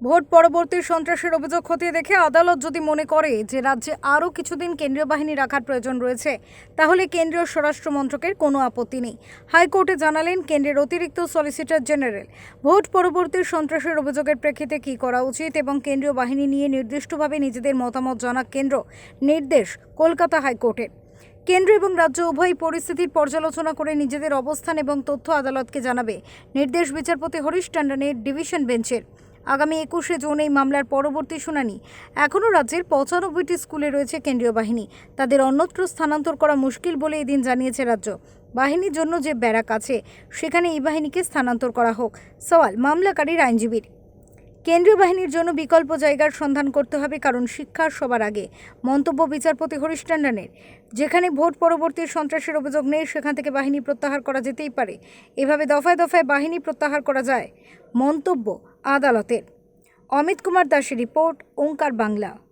Vote পরবর্তী সন্ত্রাসের অভিযোগ খতিয়ে দেখে আদালত যদি মনে করে যে রাজ্যে আরও কিছুদিন কেন্দ্রীয় বাহিনী রাখার প্রয়োজন রয়েছে, তাহলে কেন্দ্রীয় স্বরাষ্ট্র মন্ত্রকের কোনো আপত্তি নেই। হাইকোর্টে জানালেন কেন্দ্রের অতিরিক্ত সলিসিটর জেনারেল। ভোট পরবর্তী সন্ত্রাসের অভিযোগের প্রেক্ষিতে কী করা উচিত এবং কেন্দ্রীয় বাহিনী নিয়ে নির্দিষ্টভাবে নিজেদের মতামত জানাক কেন্দ্র নির্দেশ কলকাতা হাইকোর্টের। কেন্দ্র এবং রাজ্য উভয় পরিস্থিতির পর্যালোচনা করে নিজেদের অবস্থান এবং তথ্য আদালতকে জানাবে। নির্দেশ বিচারপতি হরিশ টন্ডনের ডিভিশন বেঞ্চের। আগামী একুশে জুন এই মামলার পরবর্তী শুনানি। এখনও রাজ্যের পঁচানব্বইটি স্কুলে রয়েছে কেন্দ্রীয় বাহিনী। তাদের অন্যত্র স্থানান্তর করা মুশকিল বলে এদিন জানিয়েছে রাজ্য। বাহিনীর জন্য যে ব্যারাক আছে, সেখানে এই বাহিনীকে স্থানান্তর করা হোক। সওয়াল, মামলাকারীর আইনজীবীর। কেন্দ্রীয় বাহিনীর জন্য বিকল্প জায়গার সন্ধান করতে হবে কারণ শিক্ষার সবার আগে। মন্তব্য বিচারপতি হরিশ টন্ডনের। যেখানে ভোট পরবর্তী সন্ত্রাসের অভিযোগ নেই, সেখান থেকে বাহিনী প্রত্যাহার করা যেতেই পারে। এভাবে দফায় দফায় বাহিনী প্রত্যাহার করা যায়। মন্তব্য আদালতের। অমিত কুমার দাসের রিপোর্ট ওঙ্কার বাংলা।